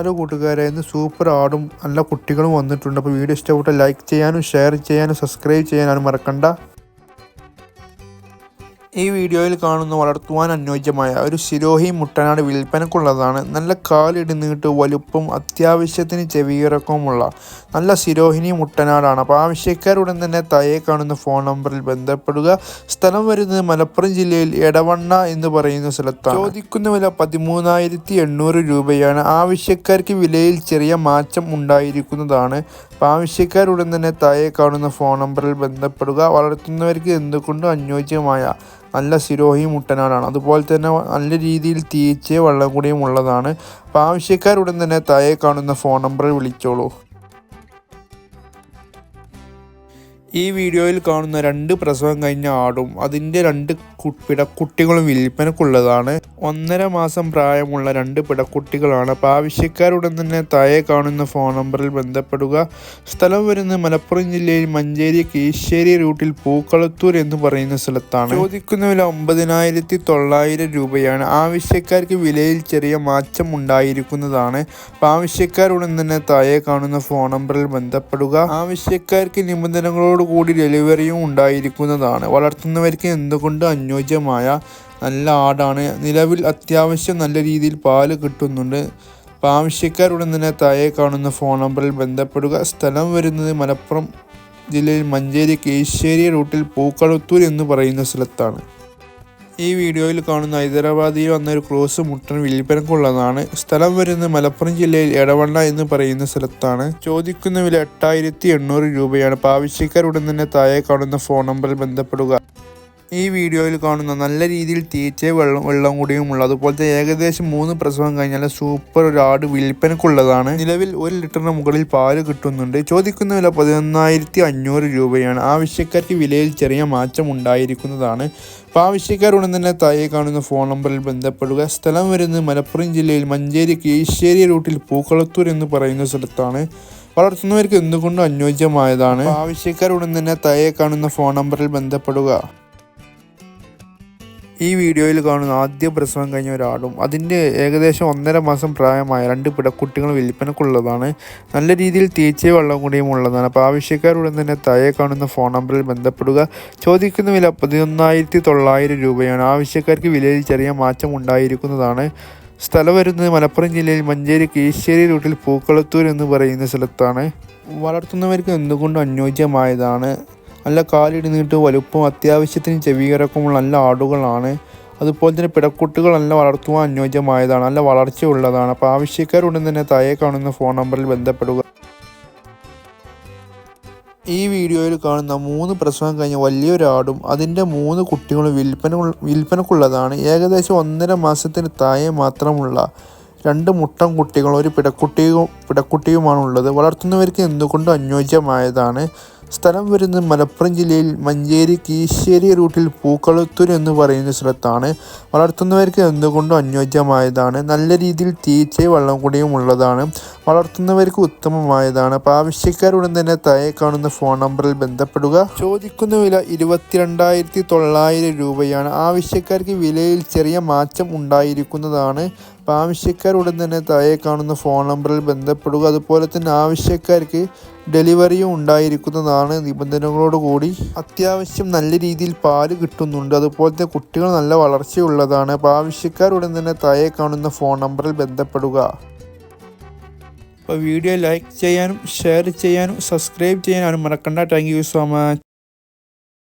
Hello കൂട്ടുകാരെ ഇന്ന് super ആടും നല്ല കുട്ടികളും വന്നിട്ടുണ്ട്. അപ്പോൾ വീഡിയോ ഇഷ്ടപ്പെട്ട ലൈക്ക് ചെയ്യാനും ഷെയർ ചെയ്യാനും സബ്സ്ക്രൈബ് ചെയ്യാനും മറക്കണ്ട. ഈ വീഡിയോയിൽ കാണുന്ന വളർത്തുവാൻ അനുയോജ്യമായ ഒരു ശിരോഹി മുട്ടനാട് വിൽപ്പനക്കുള്ളതാണ്. നല്ല കാലിടി നീട്ട് വലുപ്പം അത്യാവശ്യത്തിന് ചെവിയിറക്കവുമുള്ള നല്ല സിരോഹിനി മുട്ടനാടാണ്. അപ്പോൾ ആവശ്യക്കാരുടൻ തന്നെ തയെ കാണുന്ന ഫോൺ നമ്പറിൽ ബന്ധപ്പെടുക. സ്ഥലം വരുന്നത് മലപ്പുറം ജില്ലയിൽ എടവണ്ണ എന്ന് പറയുന്ന സ്ഥലത്താണ്. ചോദിക്കുന്ന വില പതിമൂന്നായിരത്തി എണ്ണൂറ് രൂപയാണ്. ആവശ്യക്കാർക്ക് വിലയിൽ ചെറിയ മാറ്റം ഉണ്ടായിരിക്കുന്നതാണ്. അപ്പോൾ തന്നെ താഴെ കാണുന്ന ഫോൺ നമ്പറിൽ ബന്ധപ്പെടുക. വളർത്തുന്നവർക്ക് എന്തുകൊണ്ടും അനുയോജ്യമായ നല്ല സിരോഹി മുട്ടനാടാണ്. അതുപോലെ തന്നെ നല്ല രീതിയിൽ തീച്ച വെള്ളം കൂടിയും ഉള്ളതാണ്. അപ്പോൾ തന്നെ താഴെ കാണുന്ന ഫോൺ നമ്പറിൽ വിളിച്ചോളൂ. ഈ വീഡിയോയിൽ കാണുന്ന രണ്ട് പ്രസവം കഴിഞ്ഞ ആടും അതിന്റെ രണ്ട് പിടക്കുട്ടികളും വിൽപ്പനക്കുള്ളതാണ്. ഒന്നര മാസം പ്രായമുള്ള രണ്ട് പിടക്കുട്ടികളാണ്. അപ്പോൾ ആവശ്യക്കാരുടൻ തന്നെ താഴെ കാണുന്ന ഫോൺ നമ്പറിൽ ബന്ധപ്പെടുക. സ്ഥലം വരുന്നത് മലപ്പുറം ജില്ലയിൽ മഞ്ചേരി കീശ്ശേരി റൂട്ടിൽ പൂക്കളത്തൂർ എന്ന് പറയുന്ന സ്ഥലത്താണ്. ചോദിക്കുന്ന വില ഒമ്പതിനായിരത്തി തൊള്ളായിരം രൂപയാണ്. ആവശ്യക്കാർക്ക് വിലയിൽ ചെറിയ മാറ്റം ഉണ്ടായിരിക്കുന്നതാണ്. അപ്പോൾ ആവശ്യക്കാരുടൻ തന്നെ താഴെ കാണുന്ന ഫോൺ നമ്പറിൽ ബന്ധപ്പെടുക. ആവശ്യക്കാർക്ക് നിബന്ധനകളോട് കൂടി ഡെലിവറിയും ഉണ്ടായിരിക്കുന്നതാണ്. വളർത്തുന്നവർക്ക് എന്തുകൊണ്ട് അനുയോജ്യമായ നല്ല ആടാണ്? നിലവിൽ അത്യാവശ്യം നല്ല രീതിയിൽ പാൽ കിട്ടുന്നുണ്ട്. അപ്പോൾ ആവശ്യക്കാരുടൻ തന്നെ താഴെ കാണുന്ന ഫോൺ നമ്പറിൽ ബന്ധപ്പെടുക. സ്ഥലം വരുന്നത് മലപ്പുറം ജില്ലയിൽ മഞ്ചേരി കേശ്ശേരി റൂട്ടിൽ പൂക്കളത്തൂർ എന്ന് പറയുന്ന സ്ഥലത്താണ്. ഈ വീഡിയോയിൽ കാണുന്ന ഹൈദരാബാദിൽ വന്ന ഒരു ക്ലോസ് മുട്ടൻ വിൽപ്പനക്കുള്ളതാണ് സ്ഥലം വരുന്നത് മലപ്പുറം ജില്ലയിൽ എടവണ്ണ എന്ന് പറയുന്ന സ്ഥലത്താണ്. ചോദിക്കുന്ന വില എട്ടായിരത്തി രൂപയാണ്. പാവശ്യക്കാർ ഉടൻ തന്നെ താഴെ കാണുന്ന ഫോൺ നമ്പറിൽ ബന്ധപ്പെടുക. ഈ വീഡിയോയിൽ കാണുന്ന നല്ല രീതിയിൽ തീച്ച വെള്ളം വെള്ളം കൂടിയും കൂടിയുമുള്ള അതുപോലത്തെ ഏകദേശം മൂന്ന് പ്രസവം കഴിഞ്ഞാൽ സൂപ്പർ ഒരു ആട് വിൽപ്പനക്കുള്ളതാണ്. നിലവിൽ ഒരു ലിറ്ററിന് മുകളിൽ പാൽ കിട്ടുന്നുണ്ട്. ചോദിക്കുന്ന വില പതിനൊന്നായിരത്തി അഞ്ഞൂറ് രൂപയാണ്. ആവശ്യക്കാർക്ക് വിലയിൽ ചെറിയ മാറ്റം ഉണ്ടായിരിക്കുന്നതാണ്. അപ്പോൾ ആവശ്യക്കാർ ഉടൻ തന്നെ താഴെ കാണുന്ന ഫോൺ നമ്പറിൽ ബന്ധപ്പെടുക. സ്ഥലം വരുന്നത് മലപ്പുറം ജില്ലയിൽ മഞ്ചേരി കീശ്ശേരി റൂട്ടിൽ പൂക്കളത്തൂർ എന്ന് പറയുന്ന സ്ഥലത്താണ്. വളർത്തുന്നവർക്ക് എന്തുകൊണ്ടും അനുയോജ്യമായതാണ്. ആവശ്യക്കാർ ഉടൻ തന്നെ താഴെ കാണുന്ന ഫോൺ നമ്പറിൽ ബന്ധപ്പെടുക. ഈ വീഡിയോയിൽ കാണുന്ന ആദ്യ പ്രസവം കഴിഞ്ഞ ഒരാളും അതിന്റെ ഏകദേശം ഒന്നര മാസം പ്രായമായ രണ്ട് പിടക്കുട്ടികൾ വിൽപ്പനക്കുള്ളതാണ്. നല്ല രീതിയിൽ തീച്ച വെള്ളം കൂടിയും ഉള്ളതാണ്. അപ്പോൾ ആവശ്യക്കാരുടൻ തന്നെ താഴെ കാണുന്ന ഫോൺ നമ്പറിൽ ബന്ധപ്പെടുക. ചോദിക്കുന്ന വില പതിനൊന്നായിരത്തി തൊള്ളായിരം രൂപയാണ്. ആവശ്യക്കാർക്ക് വിലയിൽ ചെറിയ മാറ്റം ഉണ്ടായിരിക്കുന്നതാണ്. സ്ഥലം വരുന്നത് മലപ്പുറം ജില്ലയിൽ മഞ്ചേരി കീശ്ശേരി റൂട്ടിൽ പൂക്കളത്തൂർ എന്ന് പറയുന്ന സ്ഥലത്താണ്. വളർത്തുന്നവർക്ക് എന്തുകൊണ്ടും അനുയോജ്യമായതാണ്. നല്ല കാലിടി നീട്ട് വലുപ്പം അത്യാവശ്യത്തിന് ചെവിയിറക്കമുള്ള നല്ല ആടുകളാണ്. അതുപോലെ തന്നെ പിടക്കുട്ടികൾ നല്ല വളർത്തുവാൻ അനുയോജ്യമായതാണ്. നല്ല വളർച്ചയുള്ളതാണ് അപ്പോൾ ആവശ്യക്കാരുടൻ തന്നെ താഴെ കാണുന്ന ഫോൺ നമ്പറിൽ ബന്ധപ്പെടുക. ഈ വീഡിയോയിൽ കാണുന്ന മൂന്ന് പ്രസവം കഴിഞ്ഞ വലിയൊരാടും അതിന്റെ മൂന്ന് കുട്ടികളും വിൽപ്പന വിൽപ്പനക്കുള്ളതാണ്. ഏകദേശം ഒന്നര മാസത്തിന് താഴെ മാത്രമുള്ള രണ്ട് മുട്ടം കുട്ടികളും ഒരു പിടക്കുട്ടിയും പിടക്കുട്ടിയുമാണുള്ളത്. വളർത്തുന്നവർക്ക് എന്തുകൊണ്ടും അനുയോജ്യമായതാണ്. സ്ഥലം വരുന്നത് മലപ്പുറം ജില്ലയിൽ മഞ്ചേരി കീശ്ശേരി റൂട്ടിൽ പൂക്കളത്തൂർ എന്ന് പറയുന്ന സ്ഥലത്താണ് വളർത്തുന്നവർക്ക് എന്തുകൊണ്ടും അനുയോജ്യമായതാണ്. നല്ല രീതിയിൽ തീറ്റ വെള്ളം കൂടിയും ഉള്ളതാണ്. വളർത്തുന്നവർക്ക് ഉത്തമമായതാണ്. അപ്പോൾ ആവശ്യക്കാരുടൻ തന്നെ താഴെ കാണുന്ന ഫോൺ നമ്പറിൽ ബന്ധപ്പെടുക. ചോദിക്കുന്ന വില ഇരുപത്തിരണ്ടായിരത്തി തൊള്ളായിരം രൂപയാണ്. ആവശ്യക്കാർക്ക് വിലയിൽ ചെറിയ മാറ്റം ഉണ്ടായിരിക്കുന്നതാണ്. അപ്പോൾ ആവശ്യക്കാരുടൻ തന്നെ താഴെ കാണുന്ന ഫോൺ നമ്പറിൽ ബന്ധപ്പെടുക. അതുപോലെ തന്നെ ആവശ്യക്കാർക്ക് ഡെലിവറിയും ഉണ്ടായിരിക്കുന്നതാണ് നിബന്ധനകളോടുകൂടി അത്യാവശ്യം നല്ല രീതിയിൽ പാൽ കിട്ടുന്നുണ്ട്. അതുപോലത്തെ കുട്ടികൾ നല്ല വളർച്ചയുള്ളതാണ്. അപ്പോൾ ആവശ്യക്കാരുടൻ തന്നെ താഴെ കാണുന്ന ഫോൺ നമ്പറിൽ ബന്ധപ്പെടുക. അപ്പോൾ വീഡിയോ ലൈക്ക് ചെയ്യാനും ഷെയർ ചെയ്യാനും സബ്സ്ക്രൈബ് ചെയ്യാനും മറക്കണ്ട. Thank you so much